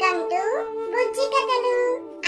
Welcome to బుజ్జి కథలు.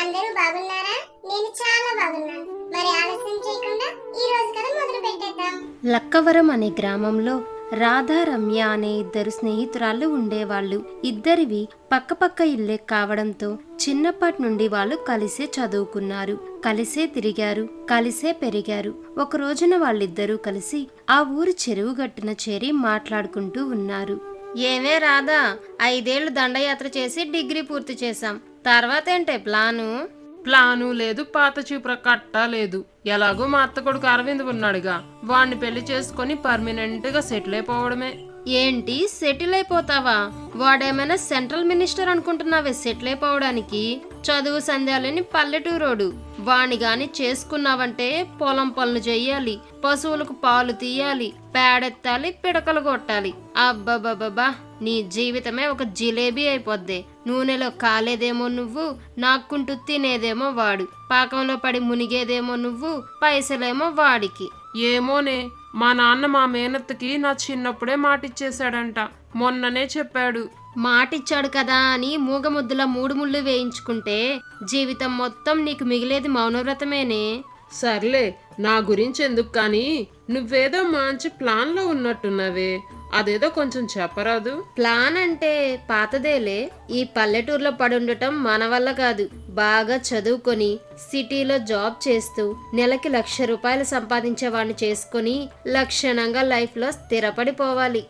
అందరూ బాగున్నారా? నేను చాలా బాగున్నాను మరి ఆలస్యం చేయకుండా ఈ రోజు కథ మొదలు పెట్టేద్దాం. లక్కవరం అనే గ్రామంలో రాధా రమ్య అనే ఇద్దరు స్నేహితురాళ్ళు ఉండేవాళ్ళు. ఇద్దరివి పక్కపక్క ఇల్లే కావడంతో చిన్నప్పటి నుండి వాళ్ళు కలిసే చదువుకున్నారు. కలిసే తిరిగారు కలిసే పెరిగారు. ఒక రోజున వాళ్ళిద్దరూ కలిసి ఆ ఊరు చెరువు గట్టున చేరి మాట్లాడుకుంటూ ఉన్నారు. ఏమే రాధా ఐదేళ్ళు దండయాత్ర చేసి డిగ్రీ పూర్తి చేశాం. తర్వాత ఏంటే ప్లాను? ప్లాను లేదు పాత చీపుర కట్ట లేదు. ఎలాగో మా అత్త కొడుకు అరవింద్ ఉన్నాడుగా. వాణ్ణి పెళ్ళి చేసుకొని పర్మనెంట్గా సెటిల్ అయిపోవడమే. ఏంటి సెటిల్ అయిపోతావా? వాడేమైనా సెంట్రల్ మినిస్టర్ అనుకుంటున్నావే సెటిల్ అయిపోవడానికి? చదువు సంధ్యాలని పల్లెటూరోడు. వాణ్ణి గాని చేసుకున్నావంటే పొలం పనులు చెయ్యాలి పశువులకు పాలు తీయాలి పేడెత్తాలి పిడకలు కొట్టాలి. అబ్బబ్బబ్బా నీ జీవితమే ఒక జిలేబీ అయిపోద్ది. నూనెలో కాలేదేమో నువ్వు నాక్కుంటూ తినేదేమో వాడు. పాకంలో పడి మునిగేదేమో నువ్వు పైసలేమో వాడికి. ఏమోనే మా నాన్న మా మేనత్తకి నా చిన్నప్పుడే మాటిచ్చేశాడంట. మొన్ననే చెప్పాడు. మాటిచ్చాడు కదా అని మూగముద్దుల మూడు ముళ్ళు వేయించుకుంటే జీవితం మొత్తం నీకు మిగిలేది మౌనవ్రతమేనే. సర్లే నా గురించి ఎందుకు కానీ నువ్వేదో మంచి ప్లాన్లో ఉన్నట్టున్నావే. అదేదో కొంచెం చెప్పరాదు. ప్లాన్ అంటే పాతదేలే. ఈ పల్లెటూరులో పడుండటం మన వల్ల కాదు. బాగా చదువుకొని సిటీలో జాబ్ చేస్తూ నెలకి లక్ష రూపాయలు సంపాదించే వాడిని చేసుకొని లక్షణంగా లైఫ్లో స్థిరపడిపోవాలి.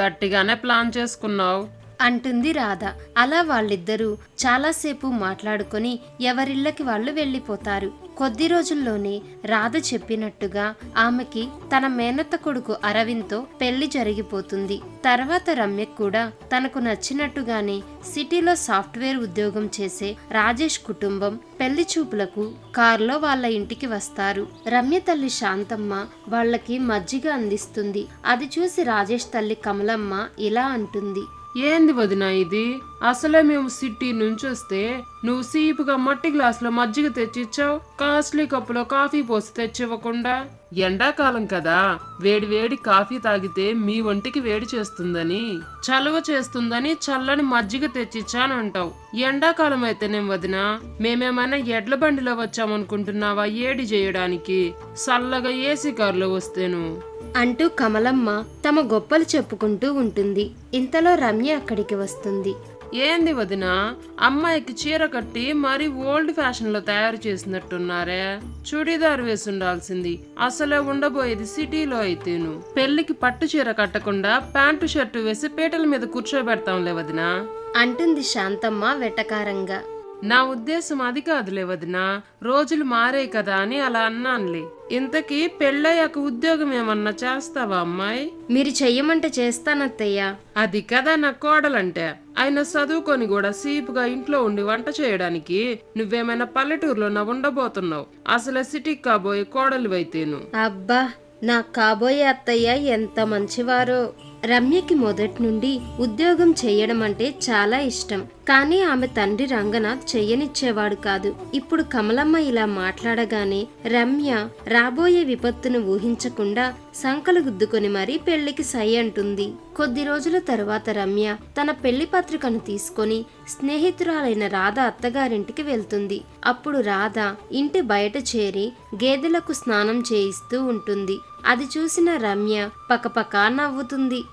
గట్టిగానే ప్లాన్ చేసుకున్నావు. అంటుంది రాధ. అలా వాళ్ళిద్దరూ చాలాసేపు మాట్లాడుకొని ఎవరిళ్ళకి వాళ్ళు వెళ్ళిపోతారు. కొద్ది రోజుల్లోనే రాధ చెప్పినట్టుగా ఆమెకి తన మేనత్త కొడుకు అరవింద్తో పెళ్ళి జరిగిపోతుంది. తర్వాత రమ్యకు కూడా తనకు నచ్చినట్టుగానే సిటీలో సాఫ్ట్వేర్ ఉద్యోగం చేసే రాజేష్ కుటుంబం పెళ్ళి చూపులకు కారులో వాళ్ళ ఇంటికి వస్తారు. రమ్య తల్లి శాంతమ్మ వాళ్ళకి మజ్జిగ అందిస్తుంది. అది చూసి రాజేష్ తల్లి కమలమ్మ ఇలా అంటుంది. ఏంది వదినా ఇది? అసలే మేము సిటీ నుంచి వస్తే నువ్వు సీపుగా మట్టి గ్లాసులో మజ్జిగ తెచ్చిచ్చావు కాస్ట్లీ కప్పులో కాఫీ పోసి తెచ్చివ్వకుండా? ఎండాకాలం కదా వేడి వేడి కాఫీ తాగితే మీ ఒంటికి వేడి చేస్తుందని చలువ చేస్తుందని చల్లని మజ్జిగ తెచ్చిచ్చానంటావు. ఎండాకాలం అయితేనేం వదినా? మేమేమైనా ఎడ్ల బండిలో వచ్చామనుకుంటున్నావా ఏడి చేయడానికి? చల్లగా ఏసీ కారులో వస్తేను. అంటూ కమలమ్మ తమ గొప్పలు చెప్పుకుంటూ ఉంటుంది. ఇంతలో రమ్య అక్కడికి వస్తుంది. ఏంది వదిన అమ్మాయికి చీర కట్టి మరీ ఓల్డ్ ఫ్యాషన్లో తయారు చేసినట్టున్నారే. చుడీదార్ వేసి ఉండాల్సింది అసలే ఉండబోయేది సిటీలో అయితేను. పెళ్ళికి పట్టు చీర కట్టకుండా ప్యాంటు షర్టు వేసి పీటల మీద కూర్చోబెడతాంలే వదిన. అంటుంది శాంతమ్మ వెటకారంగా. నా ఉద్దేశం అది కాదులే వదిన. రోజులు మారాయి కదా అని అలా అన్నానులే. ఇంతకీ పెళ్ళయ్యాక ఉద్యోగం ఏమన్నా చేస్తావా అమ్మాయి? మీరు చెయ్యమంటే చేస్తానత్తయ్య. అది కదా నా కోడలంటే. ఆయన చదువుకొని కూడా సీపుగా ఇంట్లో ఉండి వంట చేయడానికి నువ్వేమైనా పల్లెటూరులో నా ఉండబోతున్నావు? అసలే సిటీకి కాబోయే కోడలు అయితేను అబ్బా నా కాబోయే అత్తయ్య ఎంత మంచివారో. రమ్యకి మొదటి నుండి ఉద్యోగం చేయడం అంటే చాలా ఇష్టం. కానీ ఆమె తండ్రి రంగనాథ్ చెయ్యనిచ్చేవాడు కాదు. ఇప్పుడు కమలమ్మ ఇలా మాట్లాడగానే రమ్య రాబోయే విపత్తును ఊహించకుండా సంకలు గుద్దుకొని మరీ పెళ్ళికి సై అంటుంది. కొద్ది రోజుల తరువాత రమ్య తన పెళ్ళి పత్రికను తీసుకొని స్నేహితురాలైన రాధ అత్తగారింటికి వెళ్తుంది. అప్పుడు రాధ ఇంటి బయట చేరి గేదెలకు స్నానం చేయిస్తూ ఉంటుంది. అది చూసిన రమ్య పకపక నవ్వుతుంది.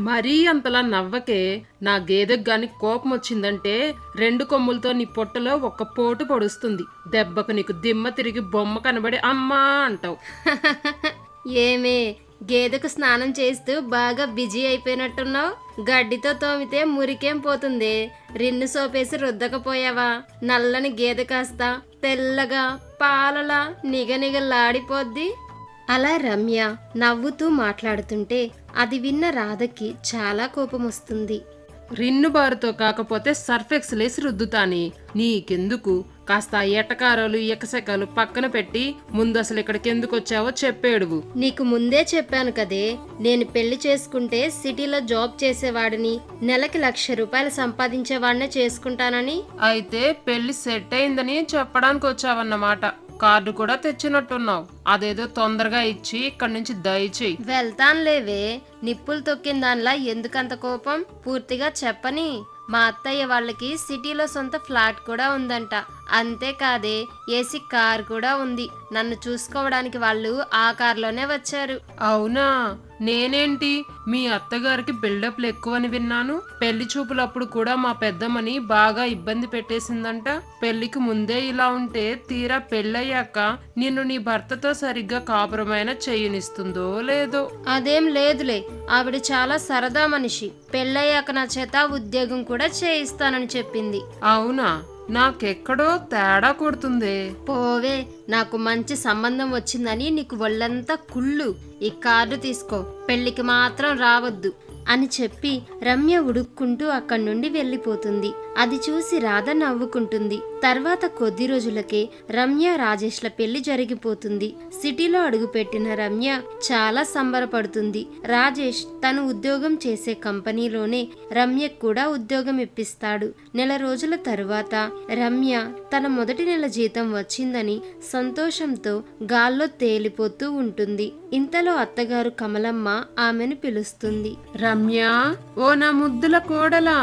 మరీ అంతలా నవ్వకే నా గేదెకు గాని కోపం వచ్చిందంటే రెండు కొమ్ములతో నీ పొట్టలో ఒక్క పోటు పొడుస్తుంది. దెబ్బకు నీకు దిమ్మ తిరిగి బొమ్మ కనబడి అమ్మా అంటావు. ఏమే గేదెకు స్నానం చేస్తూ బాగా బిజీ అయిపోయినట్టున్నావు? గడ్డితో తోమితే మురికేం పోతుంది? రిన్ను సోపేసి రుద్దకపోయావా? నల్లని గేదె కాస్త. తెల్లగా పాలలా నిగనిగలాడిపోద్ది. అలా రమ్య నవ్వుతూ మాట్లాడుతుంటే అది విన్న రాధకి చాలా కోపం వస్తుంది రిన్ను బారుతో కాకపోతే సర్ఫెక్స్ లేసి రుద్దుతాని. నీకెందుకు? కాస్త ఎటకారాలు ఎకసెకాలు పక్కన పెట్టి ముందు అసలు ఇక్కడికి ఎందుకు వచ్చావో చెప్పేడువు. నీకు ముందే చెప్పాను కదే నేను పెళ్ళి చేసుకుంటే సిటీలో జాబ్ చేసేవాడిని నెలకి లక్ష రూపాయలు సంపాదించేవాడినే చేసుకుంటానని? అయితే పెళ్ళి సెట్ అయిందని చెప్పడానికి వచ్చావన్నమాట కార్డు కూడా తెచ్చినట్టున్నావు. అదేదో తొందరగా ఇచ్చి ఇక్కడి నుంచి దయచేయి. వెళ్తాన్లేవే నిప్పులు తొక్కిన దానిలా ఎందుకంత కోపం? పూర్తిగా చెప్పని? మా అత్తయ్య వాళ్ళకి సిటీలో సొంత ఫ్లాట్ కూడా ఉందంట. అంతేకాదే ఏసీ కార్ కూడా ఉంది. నన్ను చూసుకోవడానికి వాళ్ళు ఆ కార్లోనే వచ్చారు. అవునా? నేనేంటి? మీ అత్తగారికి బిల్డప్లు ఎక్కువని విన్నాను. పెళ్ళి చూపులప్పుడు కూడా మా పెద్దమ్మని బాగా ఇబ్బంది పెట్టేసిందంట. పెళ్ళికి ముందే ఇలా ఉంటే తీరా పెళ్ళయ్యాక నిన్ను నీ భర్తతో సరిగ్గా కాపురమైన చెయ్యనిస్తుందో లేదో. అదేం లేదులే. ఆవిడ చాలా సరదా మనిషి. పెళ్ళయ్యాక నా చేత ఉద్యోగం కూడా చేయిస్తానని చెప్పింది. అవునా? నాకెక్కడో తేడా కొడుతుంది. పోవే నాకు మంచి సంబంధం వచ్చిందని నీకు ఒళ్ళంతా కుళ్ళు. ఈ కార్డు తీసుకో పెళ్ళికి మాత్రం రావద్దు. అని చెప్పి రమ్య ఉడుక్కుంటూ అక్కడి నుండి వెళ్ళిపోతుంది. అది చూసి రాధ నవ్వుకుంటుంది. తర్వాత కొద్ది రోజులకే రమ్య రాజేష్ల పెళ్ళి జరిగిపోతుంది. సిటీలో అడుగుపెట్టిన రమ్య చాలా సంబరపడుతుంది. రాజేష్ తను ఉద్యోగం చేసే కంపెనీలోనే రమ్యకు కూడా ఉద్యోగం ఇప్పిస్తాడు. నెల రోజుల తరువాత రమ్య తన మొదటి నెల జీతం వచ్చిందని సంతోషంతో గాల్లో తేలిపోతూ ఉంటుంది. ఇంతలో అత్తగారు కమలమ్మ ఆమెను పిలుస్తుంది. రమ్యా ఓ నా ముద్దుల కోడలా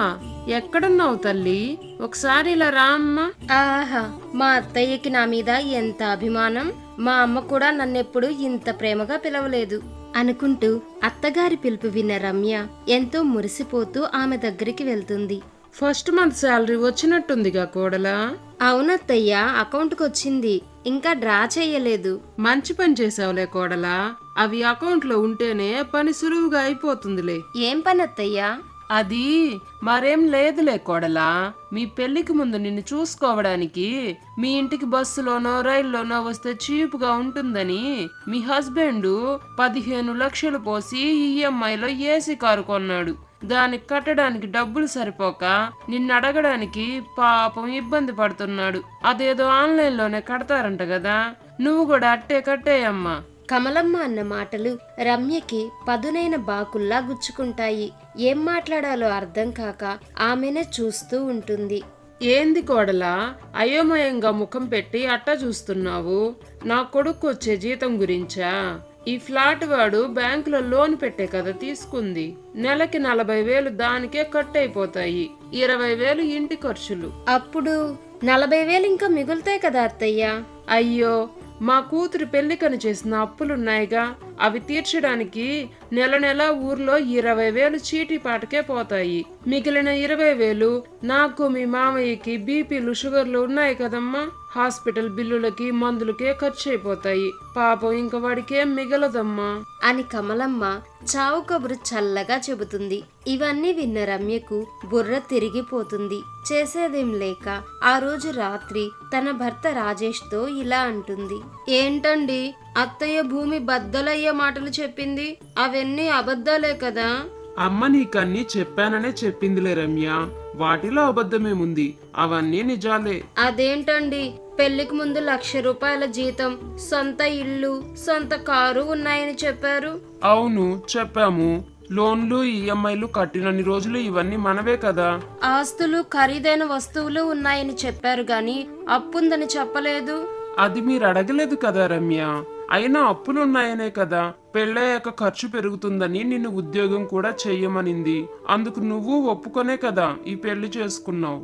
ఎక్కడున్నావు తల్లి? ఒకసారి ఇలా రా అమ్మా. ఆహా మా అత్తయ్యకి నా మీద ఎంత అభిమానం? మా అమ్మ కూడా నన్నెప్పుడు ఇంత ప్రేమగా పిలవలేదు. అనుకుంటూ అత్తగారి పిలుపు విన్న రమ్య ఎంతో మురిసిపోతూ ఆమె దగ్గరికి వెళ్తుంది. ఫస్ట్ మంత్ శాలరీ వచ్చినట్టుందిగా కోడలా. అవునత్తయ్య అకౌంట్కి వచ్చింది ఇంకా డ్రా చేయలేదు. మంచి పని చేసావులే కోడలా. అవి అకౌంట్లో ఉంటేనే పని సులువుగా అయిపోతుందిలే. ఏం పని అత్తయ్యా అది మరేం లేదులే కోడలా. మీ పెళ్ళికి ముందు నిన్ను చూసుకోవడానికి మీ ఇంటికి బస్సులోనో రైల్లోనో వస్తే చీపుగా ఉంటుందని మీ హస్బెండ్ పదిహేను లక్షలు పోసి ఈఎంఐలో ఏసీ కారు కొన్నాడు. దానికి కట్టడానికి డబ్బులు సరిపోక నిన్ను అడగడానికి పాపం ఇబ్బంది పడుతున్నాడు. అదేదో ఆన్లైన్లోనే కడతారంట కదా. నువ్వు కూడా అట్టే కట్టేయమ్మా. కమలమ్మ అన్న మాటలు రమ్యకి పదునైన బాకుల్లా గుచ్చుకుంటాయి. ఏం మాట్లాడాలో అర్థం కాక ఆమెనే చూస్తూ ఉంటుంది. ఏంది కోడలా? అయోమయంగా ముఖం పెట్టి అట్ట చూస్తున్నావు? నా కొడుకు వచ్చే జీతం గురించా? ఈ ఫ్లాట్ వాడు బ్యాంకులో లోన్ పెట్టే కదా తీసుకుంది. నెలకి నలభై వేలు దానికే కట్ అయిపోతాయి ఇరవై వేలు ఇంటి ఖర్చులు. అప్పుడు నలభై వేలు ఇంకా మిగులుతాయి కదా అత్తయ్య? అయ్యో మా కూతురు పెళ్ళికని చేసిన అప్పులున్నాయిగా. అవి తీర్చడానికి నెల నెల ఊర్లో ఇరవై వేలు చీటీ పాటకే పోతాయి. మిగిలిన ఇరవై వేలు నాకు మీ మామయ్యకి బీపీలు షుగర్లు ఉన్నాయి కదమ్మా. హాస్పిటల్ బిల్లులకి మందులకే ఖర్చు అయిపోతాయి పాపం ఇంక వాడికేం మిగలదమ్మా. అని కమలమ్మ చావు కబురు చల్లగా చెబుతుంది. ఇవన్నీ విన్న రమ్యకు బుర్ర తిరిగిపోతుంది. చేసేదేం లేక ఆ రోజు రాత్రి తన భర్త రాజేష్తో ఇలా అంటుంది. ఏంటండి? అత్తయ్య భూమి బద్దలయ్యే మాటలు చెప్పింది. అవన్నీ అబద్ధాలే కదా? అమ్మ నీకన్నీ చెప్పాననే చెప్పిందిలే రమ్య. వాటిలో అబద్ధమేముంది? అవన్నీ నిజాలే. అదేంటండి? పెళ్ళికి ముందు లక్ష రూపాయల జీతం సొంత ఇల్లు సొంత కారు ఉన్నాయని చెప్పారు. అవును చెప్పాము. లోన్లు ఈఎంఐలు కట్టినన్ని రోజులు ఇవన్నీ మనవే కదా. ఆస్తులు ఖరీదైన వస్తువులు ఉన్నాయని చెప్పారు గాని అప్పుందని చెప్పలేదు. అది మీరు అడగలేదు కదా రమ్య. అయినా అప్పులున్నాయనే కదా. పెళ్ళయ్యాక ఖర్చు పెరుగుతుందని నిన్ను ఉద్యోగం కూడా చెయ్యమనింది. అందుకు నువ్వు ఒప్పుకొనే కదా ఈ పెళ్ళి చేసుకున్నావు.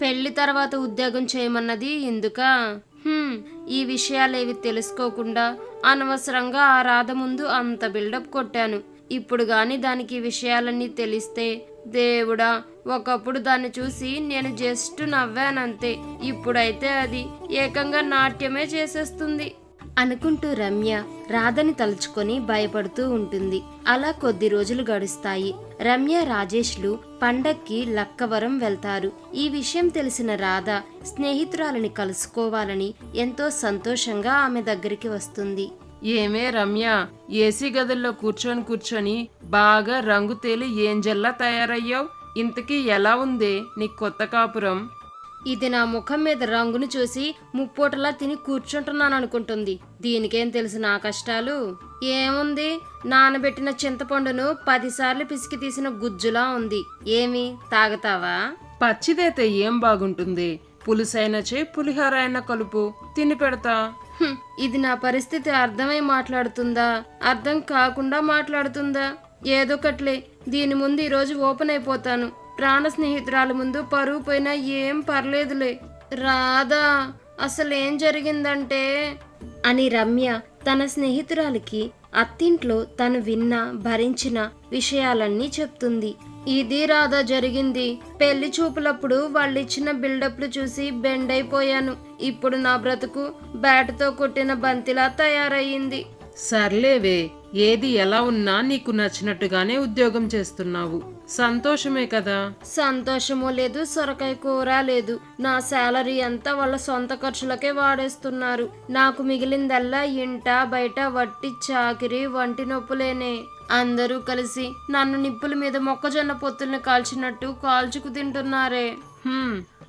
పెళ్ళి తర్వాత ఉద్యోగం చేయమన్నది ఎందుకా? హ్మ్, ఈ విషయాలేవి తెలుసుకోకుండా అనవసరంగా ఆ రాధ ముందు అంత బిల్డప్ కొట్టాను. ఇప్పుడు గాని దానికి ఈ విషయాలన్నీ తెలిస్తే దేవుడా ఒకప్పుడు దాన్ని చూసి నేను జస్ట్ నవ్వానంతే. ఇప్పుడైతే అది ఏకంగా నాట్యమే చేసేస్తుంది. అనుకుంటూ రమ్య రాధని తలుచుకొని భయపడుతూ ఉంటుంది. అలా కొద్ది రోజులు గడుస్తాయి. రమ్య రాజేష్లు పండక్కి లక్కవరం వెళ్తారు. ఈ విషయం తెలిసిన రాధ స్నేహితురాలని కలుసుకోవాలని ఎంతో సంతోషంగా ఆమె దగ్గరికి వస్తుంది. ఏమే రమ్య ఏసీ గదుల్లో కూర్చొని కూర్చొని బాగా రంగు తేలి ఏంజల్లా తయారయ్యావు? ఇంతకీ ఎలా ఉంది నీ కొత్త కాపురం? ఇది నా ముఖం మీద రంగును చూసి ముప్పోటలా తిని కూర్చుంటున్నాను అనుకుంటుంది దీనికేం తెలుసు నా కష్టాలు? ఏముంది? నానబెట్టిన చింతపండును పదిసార్లు పిసికి తీసిన గుజ్జులా ఉంది. ఏమి? తాగుతావా? పచ్చిదైతే ఏం బాగుంటుంది? పులుసైన చే పులిహోర అయినా కలుపు. తిని పెడతా. ఇది నా పరిస్థితి అర్థమై మాట్లాడుతుందా? అర్థం కాకుండా మాట్లాడుతుందా? ఏదొకట్లే. దీని ముందు ఈరోజు ఓపెన్ అయిపోతాను. ప్రాణ స్నేహితురాల ముందు పరువు పోయినా ఏం పర్లేదులే. రాధా అసలేం జరిగిందంటే? అని రమ్య తన స్నేహితురాలికి అత్తింట్లో తను విన్న భరించిన విషయాలన్నీ చెప్తుంది. ఇది రాధా జరిగింది. పెళ్ళి చూపులప్పుడు వాళ్ళు ఇచ్చిన బిల్డప్లు చూసి బెండ్ అయిపోయాను ఇప్పుడు నా బ్రతుకు బ్యాట్తో కొట్టిన బంతిలా తయారయ్యింది. సర్లేవే ఏది ఎలా ఉన్నా నీకు నచ్చినట్టుగానే ఉద్యోగం చేస్తున్నావు. సంతోషమే కదా? సంతోషము లేదు సొరకాయ కూర లేదు. నా శాలరీ అంతా వాళ్ళ సొంత ఖర్చులకే వాడేస్తున్నారు. నాకు మిగిలిందల్లా ఇంట బయట వట్టి చాకిరి వంటి నొప్పులేనే. అందరూ కలిసి నన్ను నిప్పుల మీద మొక్కజొన్న పొత్తుల్ని కాల్చినట్టు కాల్చుకు తింటున్నారే.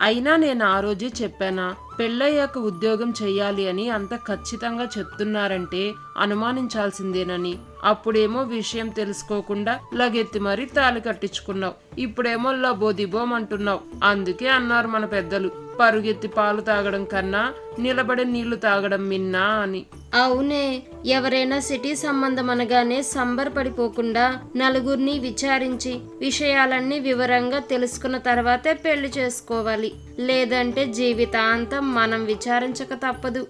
అయినా నేను ఆ రోజే చెప్పానా పెళ్ళయ్యాక ఉద్యోగం చెయ్యాలి అని అంత ఖచ్చితంగా చెప్తున్నారంటే అనుమానించాల్సిందేనని. అప్పుడేమో విషయం తెలుసుకోకుండా లగెత్తి మరీ తాళి కట్టించుకున్నావు. ఇప్పుడేమో లబోదిబోమంటున్నావు అందుకే అన్నారు మన పెద్దలు. పరుగెత్తి పాలు తాగడం కన్నా నిలబడి నీళ్ళు తాగడం మిన్నా అని. అవునే ఎవరైనా సిటీ సంబంధం అనగానే సంబరపడిపోకుండా నలుగురిని విచారించి విషయాలన్నీ వివరంగా తెలుసుకున్న తర్వాతే పెళ్ళి చేసుకోవాలి. లేదంటే జీవితాంతం మనం విచారించక తప్పదు.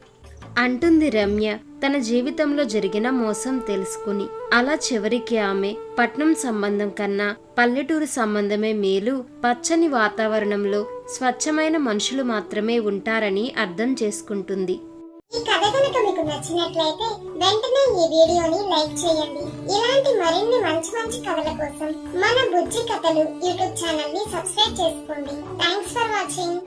అంటుంది రమ్య. తన జీవితంలో జరిగిన మోసం తెలుసుకుని. అలా చివరికి ఆమె పట్నం సంబంధం కన్నా పల్లెటూరు సంబంధమే మేలు పచ్చని వాతావరణంలో స్వచ్ఛమైన మనుషులు మాత్రమే ఉంటారని అర్థం చేసుకుంటుంది. ఈ కథ కనుక మీకు నచ్చినట్లయితే వెంటనే ఈ వీడియోని లైక్ చేయండి. ఇలాంటి మరిన్ని మంచి మంచి కథల కోసం మన బుజ్జి కథలు యూట్యూబ్ ఛానల్ని సబ్స్క్రైబ్ చేసుకోండి. Thanks for watching